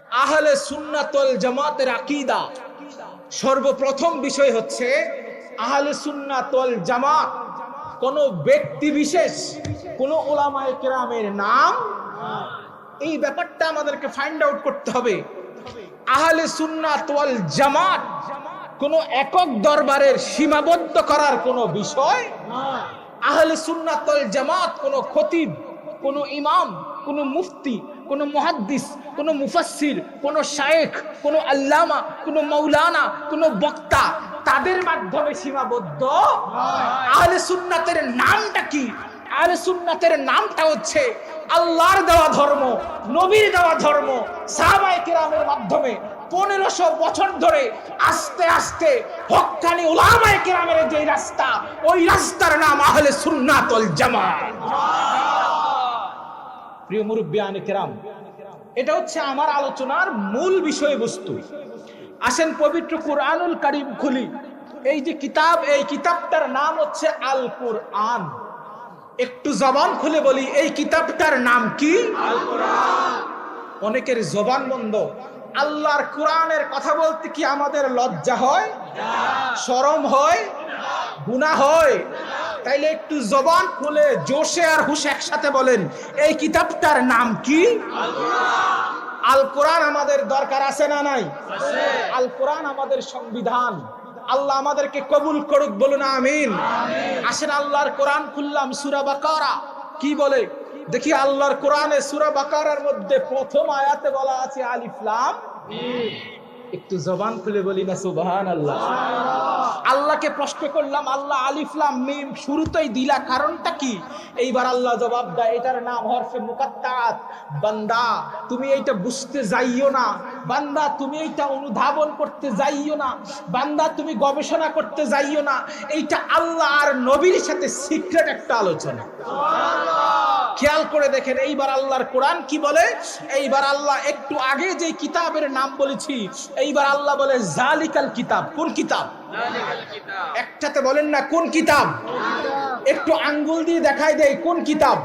আহলে সুন্নাতল জামাতের আকিদা। সর্বপ্রথম বিষয় হচ্ছে, আহলে সুন্নাতল জামাত, কোন ব্যক্তি বিশেষ, কোন ওলামায় কেরামের নাম? এই ব্যাপারটা আমাদেরকে ফাইন্ড আউট করতে হবে। আহলে সুন্নাতল জামাত, কোন একক দরবারের সীমাবদ্ধ করার কোন বিষয়? আহলে সুন্নাতল জামাত, কোন খতিব, কোন ইমাম, কোন মুফতি কোন মুহাদ্দিস, কোন মুফাসসির, কোন শায়েখ, কোন আল্লামা, কোন মৌলানা কোন বক্তা, তাদের মাধ্যমে সীমাবদ্ধ? আহলে সুন্নাতের নামটা কি? আহলে সুন্নাতের নামটা হচ্ছে আল্লাহর দেওয়া ধর্ম, নবীর দেওয়া ধর্ম। সাহাবায়ে কেরামের মাধ্যমে পনেরোশো বছর ধরে আস্তে আস্তে হক্কানি ওলামায়ে কেরামের যে রাস্তা, ওই রাস্তার নাম আহলে সুন্নাতল জামাত। প্রিয় মুরব্বিয়ানে কেরাম, এটা হচ্ছে আমার আলোচনার মূল বিষয়বস্তু। আসেন পবিত্র কুরআনুল কারিম খুলি। এই যে কিতাব, এই কিতাবটার নাম হচ্ছে আল কুরআন একটু জবান খুলে বলি, এই কিতাবটার নাম কি? অনেকের জবান বন্ধ। আল্লাহর কোরআনের কথা বলতে কি আমাদের লজ্জা হয়? শরম হয়? গুনাহ হয়? তাইলে একটু জবান খুলে জোশে আর হুশ একসাথে বলেন এই কিতাবটার নাম কি? আল কোরআন আমাদের দরকার আছে না নাই? আল কোরআন আমাদের সংবিধান। আল্লাহ আমাদেরকে কবুল করুক বলুন আমিন। আসেন আল্লাহর কোরআন খুললাম সুরা বাকারা। কি বলে? দেখি আল্লাহর কোরআনে সুরা বাকারার মধ্যে প্রথম আয়াতে বলা আছে আলিফলাম একটু জবান খুলে বলি না সুবহান আল্লাহ আল্লাহকে প্রশ্ন করলাম, আল্লাহ আলিফলাম মিম, শুরুতেই দিলা কারণটা কি? এইবার আল্লাহ জবাব দেয়, এটার নাম হরফে মুকাত্তাত। বান্দা, তুমি এইটা বুঝতে যাইও না। বান্দা, তুমি এইটা অনুধাবন করতে যাইও না। বান্দা, তুমি গবেষণা করতে যাইও না। এইটা আল্লাহ আর নবীর সাথে সিক্রেট একটা আলোচনা। খেয়াল করে দেখেন এইবার আল্লাহর কোরআন কি বলে? এইবার আল্লাহ একটু আগে যে কিতাবের নাম বলেছি এইবার আল্লাহ বলে জালিকাল কিতাব। কোন কিতাব? একটাতে বলেন না কোন কিতাব? একটু আঙ্গুল দিয়ে দেখাই দেয় কোন কিতাব?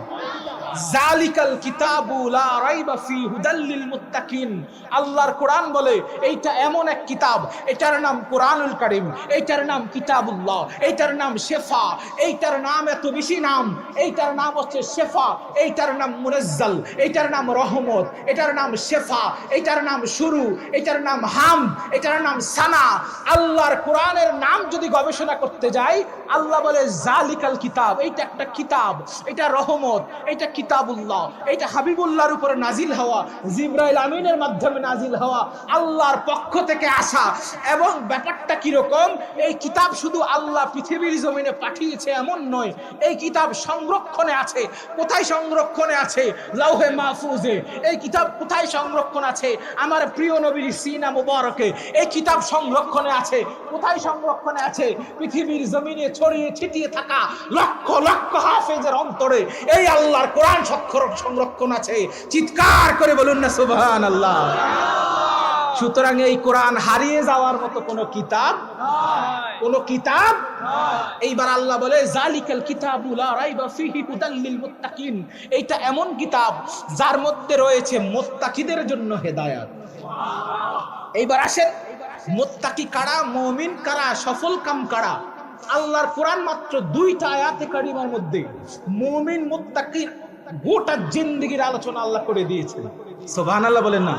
জালিকাল কিতাবু লা রাইবা ফি হুদাল্লিল মুত্তাকিন। আল্লাহর কোরআন বলে, এইটা এমন এক কিতাব, এটার নাম কোরআনুল কারীম, এইটার নাম কিতাবুল্লাহ, এইটার নাম শেফা, এইটার নাম এত বেশি নাম, এইটার নাম হচ্ছে শেফা, এইটার নাম মুনাজ্জাল, এইটার নাম রহমত, এটার নাম শেফা, এইটার নাম শুরু, এটার নাম হাম, এটার নাম সানা। আল্লাহর কোরআনের নাম যদি গবেষণা করতে যাই আল্লাহ বলে, জালিকাল কিতাব। এইটা একটা কিতাব, এটা রহমত এটা কিতাবুল্লাহ এটা হাবিবুল্লাহর উপরে নাজিল হওয়া, জিব্রাইল আমিনের মাধ্যমে নাজিল হওয়া, আল্লাহর পক্ষ থেকে আসা। এবং ব্যাপারটা কীরকম? এই কিতাব শুধু আল্লাহ পৃথিবীর জমিনে পাঠিয়েছে এমন নয়, এই কিতাব সংরক্ষণে আছে। কোথায় সংরক্ষণে আছে? লাউহে মাহফুজে। এই কিতাব কোথায় সংরক্ষণ আছে? আমার প্রিয় নবীর সিনা মুবারকে। এই কিতাব সংরক্ষণে আছে। কোথায় সংরক্ষণে আছে? পৃথিবীর জমিনে ছড়িয়ে ছিটিয়ে থাকা লক্ষ লক্ষ হাফেজের অন্তরে এই আল্লাহর কোরআন সক্ষর সংরক্ষণ আছে। চিৎকার করে বলুন না সুবহান আল্লাহ সুতরাং এই কোরআন হারিয়ে যাওয়ার মতো কোনো কিতাব কোন কিতাব এইবার আল্লাহ বলে, জালিকাল কিতাবু লা রাইবা ফিহি হুদাল লিল মুত্তাকিন। এইটা এমন কিতাব যার মধ্যে রয়েছে মুত্তাকিদের জন্য হেদায়েত। এইবার আসেন, মুত্তাকি কারা? মুমিন কারা? সফল কাম কারা? আল্লাহর কোরআন মাত্র দুইটা আয়াতে কারিমার মধ্যে মুমিন মুত্তাকির গোটা জিন্দগির আলোচনা আল্লাহ করে দিয়েছেন। সোভান আল্লাহ বলেন না।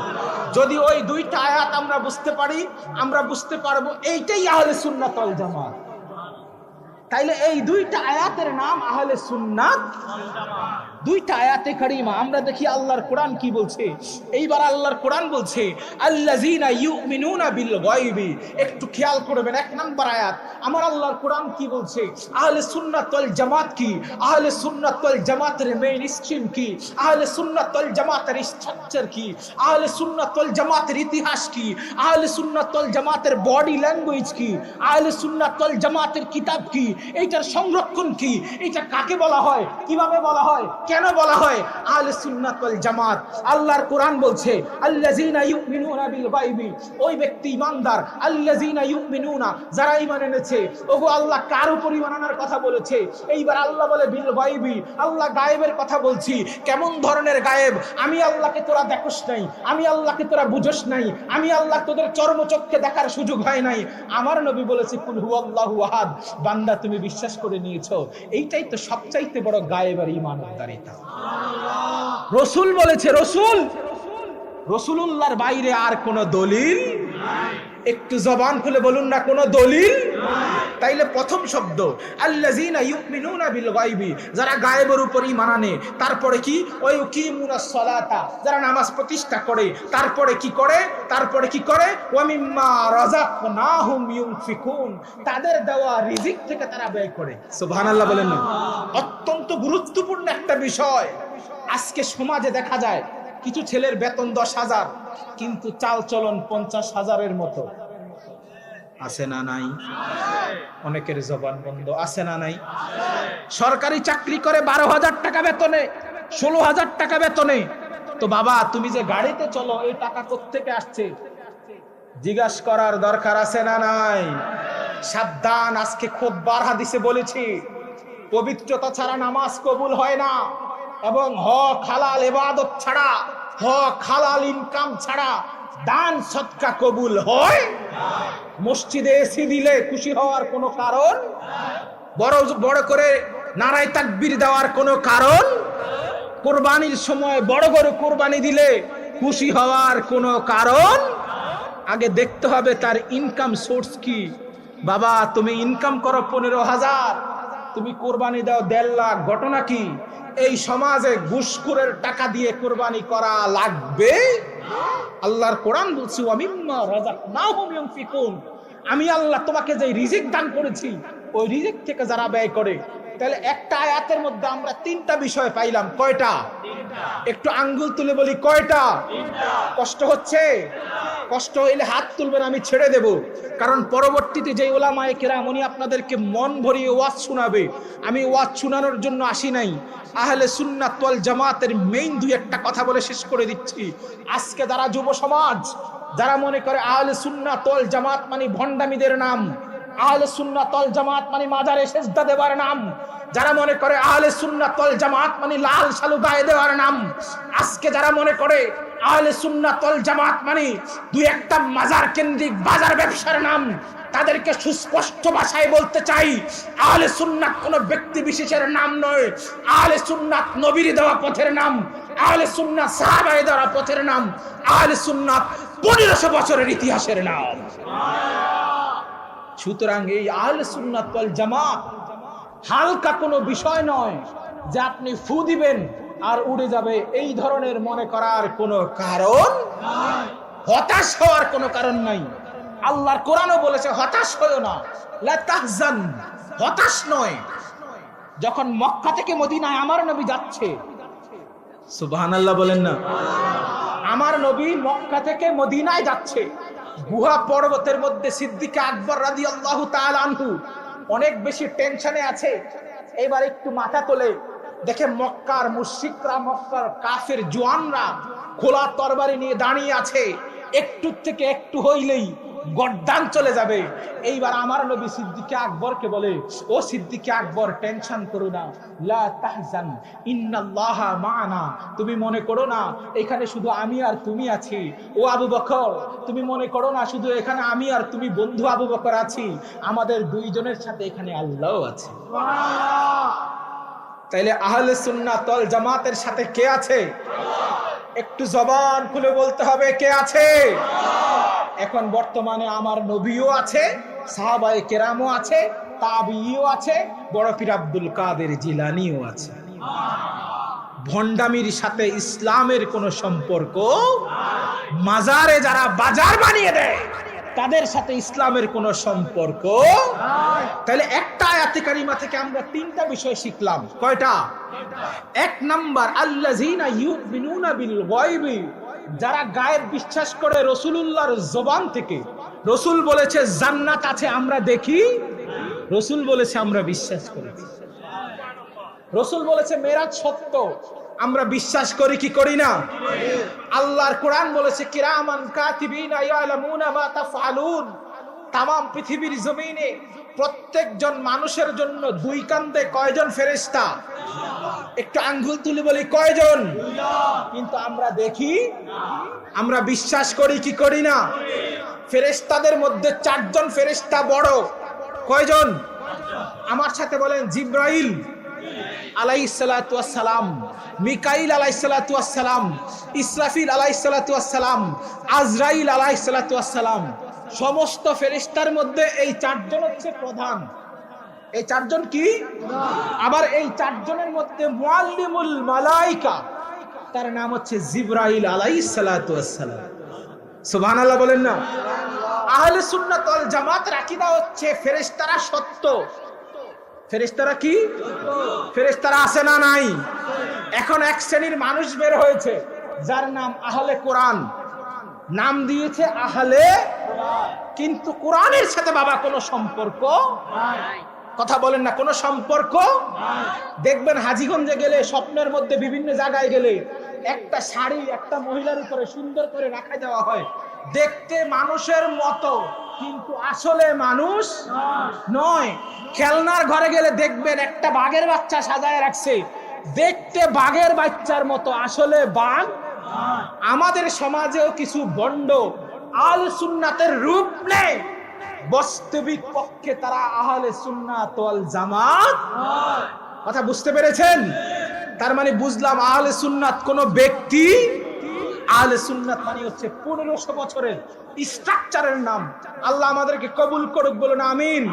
যদি ওই দুইটা আয়াত আমরা বুঝতে পারি, আমরা বুঝতে পারব এইটাই আহলে সুন্নাত ওয়াল জামাত। তাইলে এই দুইটা আয়াতের নাম আহলে সুন্নাত দুইটা আয়াতে কারিমা, আমরা দেখি আল্লাহর কোরআন কি বলছে। এইবার আল্লাহর কোরআন বলছে, আল্লাযিনা ইউমিনুনা বিল গায়বি। একটু খেয়াল করবেন, এক নাম্বার আয়াত, আমার আল্লাহর কোরআন কি বলছে? আহলে সুন্নাত ওয়াল জামাত কি? আহলে সুন্নাত ওয়াল জামাতের মেইন স্ট্রিম কি? আহলে সুন্নাত ওয়াল জামাতের স্ট্রাকচার কি? আহলে সুন্নাত ওয়াল জামাতের ইতিহাস কি? আহলে সুন্নাত ওয়াল জামাতের বডি ল্যাঙ্গুয়েজ কি? আহলে সুন্নাত ওয়াল জামাতের কিতাব কি? এইটার সংরক্ষণ কি? এটা কাকে বলা হয়? কীভাবে বলা হয়? কেন বলা হয়? আহলে সুন্নাত ওয়াল জামাত। আল্লাহর কোরআন বলছে, আল্লাযীনা ইউমিনুনা বিল গায়বি। ওই ব্যক্তি ইমানদার। আল্লাযীনা ইউমিনুনা, যারা ঈমান এনেছে, ওগো আল্লাহ কার উপর ঈমান আনার কথা বলেছে? এইবার আল্লাহ বলে, বিল গায়বি। আল্লাহ গায়েবের কথা বলছি, কেমন ধরনের গায়েব? আমি আল্লাহকে তোরা দেখোস নাই। আমি আল্লাহকে তোরা বুঝোস নাই। আমি আল্লাহ তোদের চর্মচক্ষে দেখার সুযোগ হয় নাই। আমার নবী বলেছে, কুল হুয়াল্লাহু আহাদ। বান্দা, তুমি বিশ্বাস করে নিয়েছো। এইটাই তো সবচাইতে বড় গায়েব আর ইমানদারিতা রসুল বলেছে রসুল রসুল্লাহর বাইরে আর কোন দলিল একটু জবান খুলে বলুন না কোনো দলিল? তাইলে প্রথম শব্দ যারা গায়েবের উপর ঈমান আনে, তারপরে কি? ওই ইউকিমুনাস সালাতা, যারা নামাজ প্রতিষ্ঠা করে, তারপরে কি করে? তারপরে কি করে? মিম্মা তাদের দেওয়া রিজিক থেকে তারা ব্যয় করে। সুবহানাল্লাহ বলেন না। অত্যন্ত গুরুত্বপূর্ণ একটা বিষয়। আজকে সমাজে দেখা যায় কিছু ছেলের বেতন দশ হাজার, কিন্তু চাল চলন পঞ্চাশ হাজারের মতো। আছে না নাই? অনেকের জবান বন্ধ। আছে না নাই? সরকারি চাকরি করে বারো হাজার টাকা বেতনে, ষোলো হাজার টাকা বেতনে। তো বাবা, তুমি যে গাড়িতে চলো, এই টাকা কোত্থেকে আসছে? জিজ্ঞাস করার দরকার আছে না নাই? সাবধান, আজকে খুব বার হাদিসে বলেছি। পবিত্রতা ছাড়া নামাজ কবুল হয় না। এবং হ খালাল এবাদত ছাড়া, হ খালাল ইনকাম ছাড়া দান সৎকা কবুল হয়? মসজিদে এসি দিলে খুশি হওয়ার কোনো কারণ? বড় বড় করে নারায় তাকবীর দেওয়ার কোনো কারণ? কোরবানির সময় বড় বড় কোরবানি দিলে খুশি হওয়ার কোনো কারণ? আগে দেখতে হবে তার ইনকাম সোর্স কি। বাবা, তুমি ইনকাম করো পনেরো হাজার। তুমি কোরবানি দাও দেড় লাখ। ঘটনা কি? এই সমাজে ঘুষখোরের টাকা দিয়ে কোরবানি করা লাগবে? আল্লাহর কোরআন বলছি আমি আল্লাহ তোমাকে যে রিজিক দান করেছি ওই রিজিক থেকে যারা ব্যয় করে তাহলে একটা আয়াতের মধ্যে আমরা তিনটা বিষয় পাইলাম। কয়টা? একটু আঙ্গুল তুলে বলি কয়টা? কষ্ট হচ্ছে? কষ্ট হইলে হাত তুলবেন, আমি ছেড়ে দেব। কারণ পরবর্তীতে যে ওলামায়ে কেরাম, উনি আপনাদেরকে মন ভরিয়ে ওয়াজ শোনাবে। আমি ওয়াজ শোনানোর জন্য আসি নাই। আহলে সুন্নাত ওয়াল জামাতের মেইন দুই একটা কথা বলে শেষ করে দিচ্ছি। আজকে যারা যুব সমাজ, যারা মনে করে আহলে সুন্নাত ওয়াল জামাত মানে ভণ্ডামিদের নাম, আহলে সুন্নাত ওয়াল জামাত মানে মাজারে সেজদা দেওয়ার নাম, যারা মনে করে আহলে সুন্নাত ওয়াল জামাত মানে লাল সালু গায়ে দেওয়ার নাম, আজকে যারা মনে করে আহলে সুন্নাত ওয়াল জামাত মানে দুই একটা মাজার কেন্দ্রিক বাজার ব্যবসার নাম। তাদেরকে সুস্পষ্ট ভাষায় বলতে চাই, আহলে সুন্নাত কোনো ব্যক্তি বিশেষের নাম নয়। আহলে সুন্নাত নবীর দেওয়া পথের নাম, আহলে সুন্নাত সাহাবায়ে দেওয়া পথের নাম, আহলে সুন্নাত পনেরোশো বছরের ইতিহাসের নাম। সুতরাং এই আহলে সুন্নাত জামাত হালকা কোনো বিষয় নয় যে আপনি ফু দিবেন আর উড়ে যাবে এই ধরনের মনে করার কোনো কারণ হতাশ হওয়ার কোনো কারণ নাই। আল্লাহর কোরআনও বলেছে, হতাশ হয়েও না। লা তাহজান, হতাশ নয়। যখন মক্কা থেকে মদিনায় আমার নবী যাচ্ছে। সুবহানাল্লাহ বলেন না। আমার নবী মক্কা থেকে মদিনায় যাচ্ছে। গুহা পর্বতের মধ্যে সিদ্দিকে আকবর রাদি আল্লাহ আনহু অনেক বেশি টেনশনে আছে। এবার একটু মাথা তোলে। দেখে মক্কার মুশিকরা মক্কার কাফের জোয়ানরা খোলা তরবারি নিয়ে দাঁড়িয়ে আছে। একটু থেকে একটু হইলেই গড্ডান চলে যাবে। এইবার আমার নবী সিদ্দিকে আকবরকে বলে, ও সিদ্দিকে আকবর, টেনশন করো না। লা তাহজান, ইন্নাল্লাহা মা'ানা। তুমি মনে করো না, এখানে শুধু আমি আর তুমি আছি। ও আবু বকর, তুমি মনে করো না, শুধু এখানে আমি আর তুমি বন্ধু আবু বকর আছি। আমাদের দুইজনের সাথে এখানে আল্লাহ আছে। তাইলে আহলে সুন্নাত ওয়াল জামাতের সাথে কে আছে? একটু জবান খুলে বলতে হবে কে আছে? এখন বর্তমানে আমার নবীও আছে, সাহাবায়ে কেরামও আছে তাবিও আছে, বড় পীর আব্দুল কাদের জিলানিও আছে। ভণ্ডামির সাথে ইসলামের কোনো সম্পর্ক মাজারে যারা বাজার বানিয়ে দেয় তাদের সাথে ইসলামের কোনো সম্পর্ক তাহলে একটা আয়াতে কারিমা থেকে আমরা তিনটা বিষয় শিখলাম। কয়টা? এক নাম্বার, আল্লাযীনা ইউমিনুনা বিল গায়বি। যারা গায়েব বিশ্বাস করে রসুলুল্লাহর জবান থেকে। রসুল বলেছে, জান্নাত আছে, আমরা দেখি। রসুল বলেছে, আমরা বিশ্বাস করেছি রসুল বলেছে, মেরাজ সত্য। আমরা বিশ্বাস করি কি করি না? আল্লাহর কোরআন বলেছে, কিরামান কাতিবিনা ইয়ালামুনা মা তাফআলুন। তাম পৃথিবীর জমিনে প্রত্যেকজন মানুষের জন্য দুই কান্দে কয়জন ফেরেশতা? একটু আঙ্গুল তুলে বলি, কয়জন? কিন্তু আমরা দেখি, আমরা বিশ্বাস করি কি করি না? ফেরেশতাদের মধ্যে চারজন ফেরেশতা বড়। কয়জন? আমার সাথে বলেন, জিব্রাইল। সমস্ত ফেরিস্তার মধ্যে এই চারজন হচ্ছে প্রধান। এই চারজন কি? আবার এই চারজনের মধ্যে মালাইকা, তার নাম হচ্ছে জিব্রাইল আলাইসালাম সুবহানাল্লাহ বলেন না? আহলে সুন্নাত ওয়াল জামাতের আকীদা হচ্ছে ফেরেশতারা সত্য। ফেরেশতারা কি? ফেরেশতারা আছে না নাই? এখন এক শ্রেণির মানুষ বের হয়েছে, যার নাম আহলে কোরআন। নাম দিয়েছে আহলে কিন্তু কোরআনের সাথে বাবা কোনো সম্পর্ক কথা বলেন না, কোনো সম্পর্ক দেখবেন হাজিগঞ্জে গেলে, স্বপ্নের মধ্যে বিভিন্ন জায়গায় গেলে একটা শাড়ি একটা মহিলার উপরে সুন্দর করে রাখা দেওয়া হয়। দেখতে মানুষের মতো। কিন্তু আসলে মানুষ নয়। খেলনার ঘরে গেলে দেখবেন একটা বাঘের বাচ্চা সাজায় রাখছে। দেখতে বাঘের বাচ্চার মতো। আসলে বাঘ আমাদের সমাজেও কিছু বন্ড আল সুন্নাতের রূপ নেই। বাস্তবিক পক্ষে তারা আহলে সুন্নাত ওয়াল জামাত কথা বুঝতে পেরেছেন? তার মানে বুঝলাম আহলে সুন্নাত কোনো ব্যক্তি আহলে সুন্নাত মানে হচ্ছে পনেরোশো বছরের স্ট্রাকচারের নাম। আল্লাহ আমাদেরকে কবুল করুক বলুন, আমিন।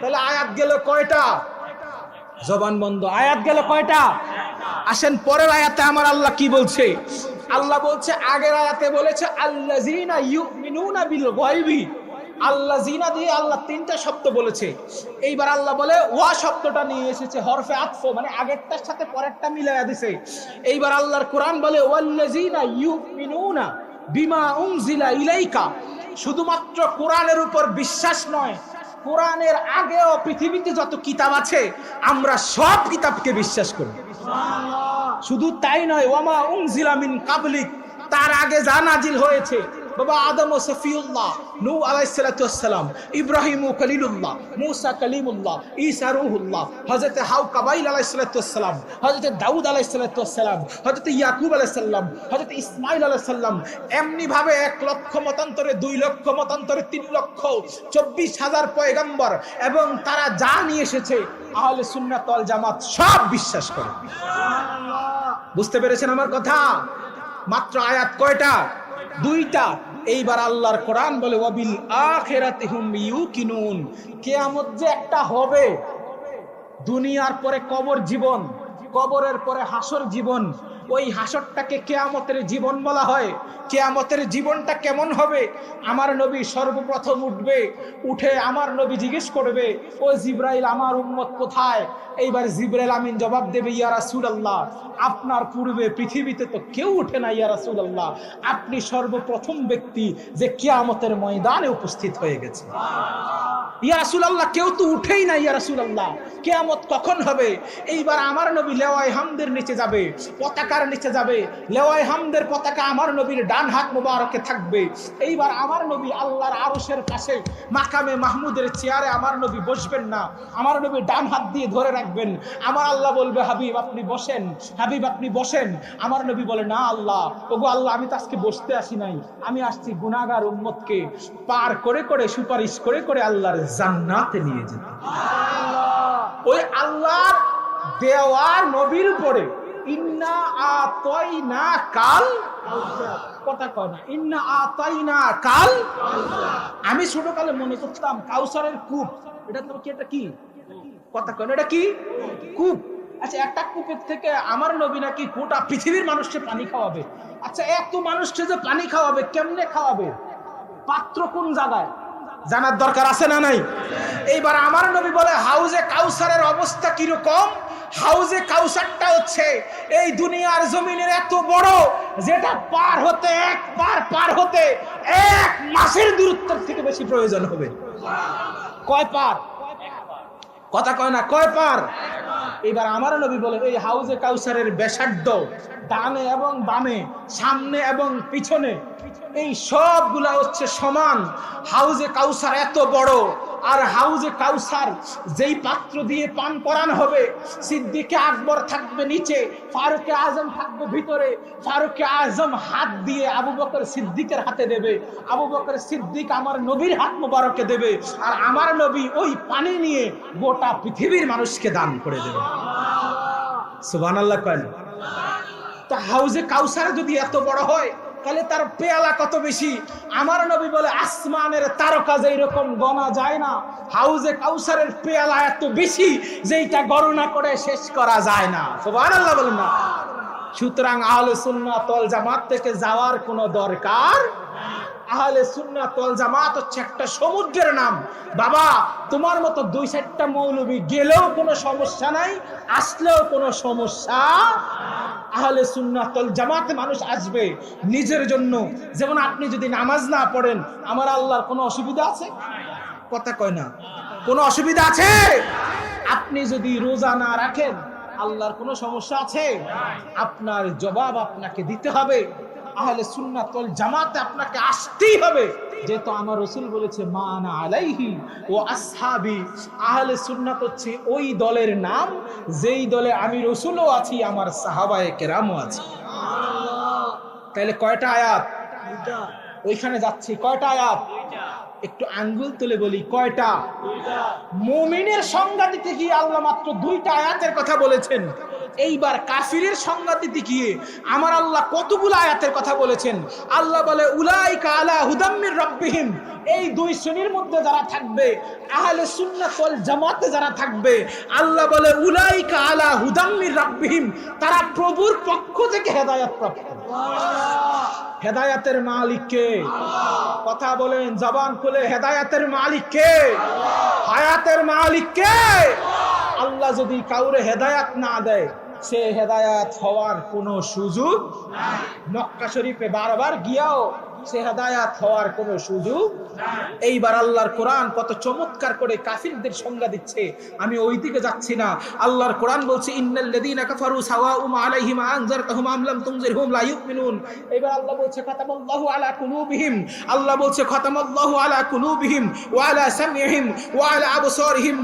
তাহলে আয়াত গেল কয়টা? জবান বন্ধ। আয়াত গেল কয়টা? আসেন, পরের আয়াতে আমার আল্লাহ কি বলছে? আল্লাহ বলছে, আগের আয়াতে বলেছে গায়বি। আল্লাহ জিনা দিয়ে আল্লাহ তিনটা শব্দ বলেছে। এইবার আল্লাহ বলে, ওয়া শব্দটা নিয়ে এসেছে হরফে আতফ মানে আগেরটার সাথে পরেরটা মিলাইয়া দিছে। এইবার আল্লাহর কোরআন বলে, ওয়াল্লাযিনা ইউমিনুনা বিমা উনজিলা ইলাইকা। শুধুমাত্র কোরআনের উপর বিশ্বাস নয়, কোরআনের আগেও পৃথিবীতে যত কিতাব আছে, আমরা সব কিতাবকে বিশ্বাস করি। শুধু তাই নয়, ওয়ামা উনজিলা মিন কাবলিক, তার আগে যা নাজিল হয়েছে বাবা আদম ও সফিউল্লাহ নু আলাইসালাম ইব্রাহিম ও কলিলুল্লাহ মুসা কলিমুল্লাহ, ঈসা রুহুল্লাহ হজরত হাউ কাবাইল আলাইসালাম হজরত দাউদ আলাইসালাম হজরত ইয়াকুব আলাইসাল্লাম হজরত ইসমাইল আলাইসাল্লাম এমনি ভাবে এক লক্ষ মতান্তরে, দুই লক্ষ মতান্তরে, তিন লক্ষ চব্বিশ হাজার পয়গম্বর, এবং তারা যা নিয়ে এসেছে, আহলে সুন্নাত ওয়াল জামাত সব বিশ্বাস করে। বুঝতে পেরেছেন আমার কথা? মাত্র আয়াত কয়টা? দুইটা। এইবার আল্লাহর কোরআন বলে, ওয়াবিল মিউ কিনুন কেয়ামত যে একটা হবে, দুনিয়ার পরে কবর জীবন, কবরের পরে হাসর জীবন ওই হাসরটাকে কেয়ামতের জীবন বলা হয়। কেয়ামতের জীবনটা কেমন হবে? আমার নবী সর্বপ্রথম উঠবে, উঠে আমার নবী জিজ্ঞেস করবে, ও জিব্রাইল, আমার উম্মত কোথায়? এইবার জিব্রাইল আমিন জবাব দেবে, ইয়া রাসূলুল্লাহ, আপনার পূর্বে পৃথিবীতে তো কেউ উঠে না ইয়া রাসূলুল্লাহ। আপনি সর্বপ্রথম ব্যক্তি যে কেয়ামতের ময়দানে উপস্থিত হয়ে গেছে। ইয়া রাসুল আল্লাহ কেউ তো উঠেই না ইয়া রাসূলুল্লাহ। কিয়ামত কখন হবে? এইবার আমার নবী লেওয়াই হামদের নিচে যাবে, পতাকার নিচে যাবে। লেওয়াই হামদের পতাকা আমার নবীর ডান হাত মোবারকে থাকবে। এইবার আমার নবী আল্লাহর আরশের পাশে মাকামে মাহমুদের চেয়ারে আমার নবী বসবেন না। আমার নবী ডান হাত দিয়ে ধরে রাখবেন। আমার আল্লাহ বলবে, হাবিব, আপনি বসেন। হাবিব, আপনি বসেন। আমার নবী বলে, না আল্লাহ, ওগো আল্লাহ, আমি তো আজকে বসতে আসি নাই। আমি আসছি গুনাহগার উম্মতকে পার করে করে, সুপারিশ করে করে আল্লাহর জান্নাতে নিয়ে যেতে। ওই আল্লাহর দেওয়ার নবীর উপরে, ইন্না না কাল কথা কয় না, ইন্না না কাল আমি ছোটকালে মনে করতাম কাউসারের কূপ। এটা তো কি, এটা কি? কথা কয় এটা কি? কূপ। আচ্ছা একটা কূপের থেকে আমার নবী নাকি গোটা পৃথিবীর মানুষকে পানি খাওয়াবে। আচ্ছা এত মানুষকে যে পানি খাওয়াবে, কেমনে খাওয়াবে? পাত্র কোন জায়গায়? জানার দরকার আছে না নাই? এইবার আমার নবী বলে, হাউজে কাউসারের অবস্থা কীরকম? হাউজে কাউসারটা হচ্ছে, এই দুনিয়ার জমিনের এত বড়, যেটা পার হতে এক পার পার হতে এক মাসের দূরত্ব থেকে বেশি প্রয়োজন হবে। কয় পার? কথা কয় না, কয় পার? এবার আমার নবী বলেন, এই হাউজে কাউসারের বেসার্ধ ডানে এবং বামে, সামনে এবং পিছনে, এই সবগুলা হচ্ছে সমান। হাউজে কাউসার এত বড় আর হাউজে কাউসার, যেই পাত্র দিয়ে পান করানো হবে, সিদ্দিকে আকবর থাকবে নিচে, ফারুকে আজম থাকবে ভিতরে, ফারুকে আজম হাত দিয়ে আবু বকর সিদ্দিকের হাতে দেবে, আবু বকর সিদ্দিক আমার নবীর হাত মোবারকে দেবে, আর আমার নবী ওই পানি নিয়ে গোটা পৃথিবীর মানুষকে দান করে দেবে। সুবহানাল্লাহ কয় না? তা হাউজে কাউসার যদি এত বড় হয় তাহলে তার পেয়ালা কত বেশি? আমার নবী বলে, আসমানের তারকা যে রকম গণা যায় না, হাউজে কাউসারের পেয়ালা এত বেশি যেইটা গণনা করে শেষ করা যায় না। আল্লাহ না। সুতরাং আহলে সুন্নাত ওয়াল জামাত থেকে যাওয়ার কোনো দরকার আহলে সুন্নাত ওয়াল জামাত হচ্ছে একটা সমুদ্রের নাম। বাবা, তোমার মতো দুই চারটা মৌলবী গেলেও কোনো সমস্যা নাই, আসলেও কোনো সমস্যা আহলে সুন্নাত ওয়াল জামাতে মানুষ আসবে নিজের জন্য। যেমন আপনি যদি নামাজ না পড়েন, আমার আল্লাহর কোনো অসুবিধা আছে? কথা কয় না। কোনো অসুবিধা আছে? আপনি যদি রোজা না রাখেন, আল্লাহর কোনো সমস্যা আছে? আপনার জবাব আপনাকে দিতে হবে। আহলে সুন্নাত ওয়াল জামাতে আপনাকে আসতেই হবে। যেহেতু আমার রসুল বলেছে মানা আলাইহি ও আসহাবি। আহলে সুন্নাত হচ্ছে ওই দলের নাম যেই দলে আমি রসুলও আছি আমার সাহাবায়ে কেরামও আছে। তাহলে কয়টা আয়াত? ওইখানে যাচ্ছি কয়টা আয়াত? একটু আঙ্গুল তুলে বলি কয়টা? মুমিনের সংজ্ঞা দিতে গিয়ে আল্লাহ মাত্র দুইটা আয়াতের কথা বলেছেন। এইবার কাফিরের সংজ্ঞা দিতে গিয়ে আমার আল্লাহ কতগুলো আয়াতের কথা বলেছেন। আল্লাহ বলে উলাইকা আলা হুদাম্মির রব্বিহিম। এই দুই শ্রেণির মধ্যে যারা থাকবে আহলে সুন্নাত ওয়াল জামাতে যারা থাকবে আল্লাহ বলে উলাইকা আলা হুদাম্মির রব্বিহিম। তারা প্রভুর পক্ষ থেকে হেদায়েত প্রাপ্ত। হেদায়াতের মালিক কে? কথা বলেন জবান খুলে হেদায়াতের মালিক কে? হায়াতের মালিক কে? আল্লাহ যদি কাউরে হেদায়াত না দেয়, সে হেদায়াত হওয়ার কোনো সুযোগ মক্কা শরীফে বারবার গিয়াও সে হেদায়াত হওয়ার কোনো সুযোগ এইবার আল্লাহর কোরআন কত চমৎকার করে কাফিরদের সংজ্ঞা দিচ্ছে। আমি ওই দিকে যাচ্ছি না। আল্লাহর কোরআন বলছে ইন্নাল্লাযীনা কাফারু সাওয়াউম আলাইহিম তুনজিরহুম লা ইউমিনুন। আল্লাহ বলছে, খাতামাল্লাহু আলা কুলুবিহিম। আল্লাহ বলছে, খাতামাল্লাহু আলা কুলুবিহিম ওয়া আলা সামিহিম ওয়া আলা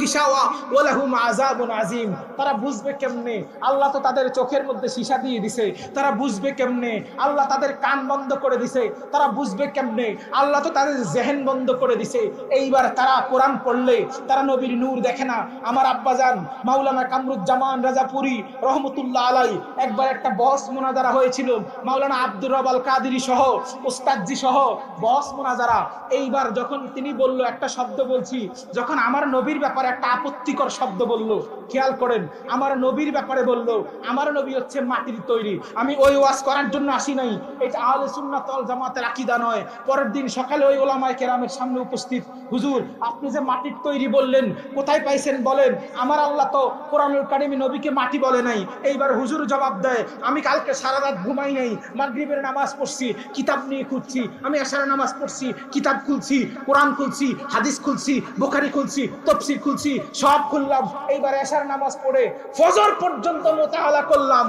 গিশাওয়া ওয়া লাহুম আযাবুন আযীম। তারা বুঝবে কেমনে? আল্লাহ তো তাদের চোখের মধ্যে সীসা দিয়ে দিছে। তারা বুঝবে কেমনে? আল্লাহ তাদের কান বন্ধ করে দিছে। তারা বুঝবে কেমনে? আল্লাহ তো তাদের জেহেন বন্ধ করে দিছে। এইবার তারা কোরআন পড়লে, তারা নবীর নূর দেখে না। আমার আব্বাজান মাওলানা কামরুজ্জামান রাজাপুরি রহমতুল্লাহ আলাই, একবার একটা বস মোনাজারা হয়েছিল। মাওলানা আব্দুর রবাল কাদিরি সহ ওস্তাদজি সহ, বস মোনাজারা। এইবার যখন তিনি বলল একটা শব্দ বলছি, যখন আমার নবীর ব্যাপারে একটা আপত্তিকর শব্দ বলল, খেয়াল করেন, আমার নবীর ব্যাপারে বলল, আমার নবী হচ্ছে মাটির তৈরি। আমি ওই ওয়াজ করার জন্য আসি নাই। এটা আহলে সুন্নাত ওয়াল জামাতের আকীদা নয়। পরের দিন সকালে ওই ওলামায়ে কেরামের সামনে উপস্থিত। হুজুর, আপনি যে মাটির তৈরি বললেন, কোথায় পাইছেন বলেন? আমার আল্লাহ তো কোরআনুল কারিমি নবীকে মাটি বলে নাই। এইবার হুজুর জবাব দেয়, আমি কালকে সারা রাত ঘুমাই নাই, মাগরিবের নামাজ পড়ছি, কিতাব নিয়ে খুঁজছি, আমি এশারের নামাজ পড়ছি, কিতাব খুলছি, কোরআন খুলছি, হাদিস খুলছি, বোখারি খুলছি, তফসির খুলছি, সব খুললাম। এইবার এশার নামাজ পড়ে ফজর পর্যন্ত মোতালা করলাম।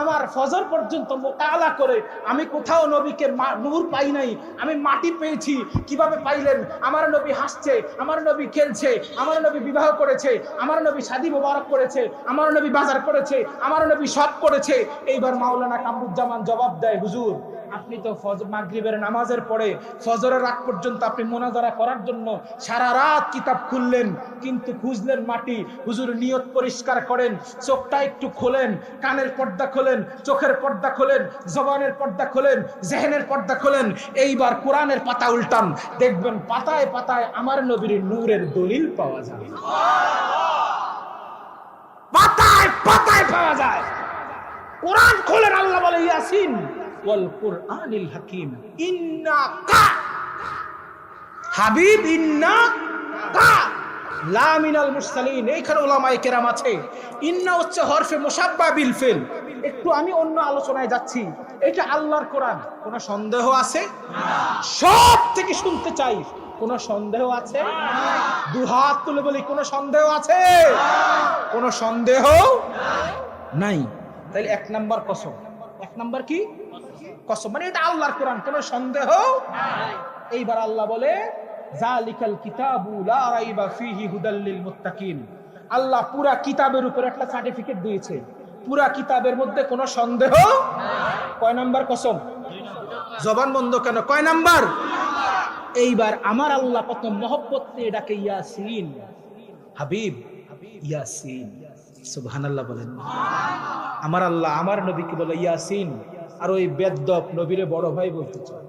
আমার ফজর পর্যন্ত মোতালা করে আমি কোথাও নবীকে নূর পাই নাই। আমি মাটি পেয়েছি। কীভাবে পাইলেন? আমার নবী হাসছে, আমার নবী খেলছে, আমার নবী বিবাহ করেছে, আমার নবী শাদী মোবারক করেছে, আমার নবী বাজার করেছে, আমার নবী সব করেছে। এইবার মাওলানা কামরুজ্জামান জবাব দেয়, হুজুর আপনি তো মাগরিবের নামাজের পরে ফজরের রাত পর্যন্ত আপনি মোনাজারা করার জন্য সারা রাত কিতাব খুললেন, কিন্তু খুঁজলেন মাটি। হুজুর নিয়ত পরিষ্কার করেন, চোখটা একটু খোলেন, কানের পর্দা খোলেন, চোখের পর্দা খোলেন, জবানের পর্দা খোলেন, জেহেনের পর্দা খোলেন। এইবার কোরআনের পাতা উল্টান, দেখবেন পাতায় পাতায় আমার নবীর নূরের দলিল পাওয়া যায়। পাতায় পাতায় পাওয়া যায়। কোরআন খোলেন, আল্লাহ বলে, ইয়াসিন। একটু আমি অন্য আলোচনায় যাচ্ছি। এটা আল্লাহর কোরআন। কোনো সন্দেহ আছে? সব থেকে শুনতে চাই। কোনো সন্দেহ আছে? দু হাত তুলে বলি, কোনো সন্দেহ আছে? কোনো সন্দেহ নাই। তাহলে এক নাম্বার কসম। এক নাম্বার কি? কসম। মানে এটা আল্লাহর কোরআন, কোনো সন্দেহ এইবার আল্লাহ বলে জালিকাল কিতাবু লা রাইবা আল্লাহ পুরা কিতাবের উপর একটা সার্টিফিকেট দিয়েছে। পুরা কিতাবের মধ্যে কোনো সন্দেহ কয় নাম্বার কসম? জবান বন্ধ কেন? কয় নাম্বার? এইবার আমার আল্লাহ কত মহব্বত দিয়ে ডাকে ইয়াসিন। হাবিব, ইয়াসিন। সুবহানাল্লাহ বলেন। আমার আল্লাহ, আমার নবীকে বলে ইয়াসিন। আর ওই বেদ্যপ নবীরে বড় ভাই বলতে চায়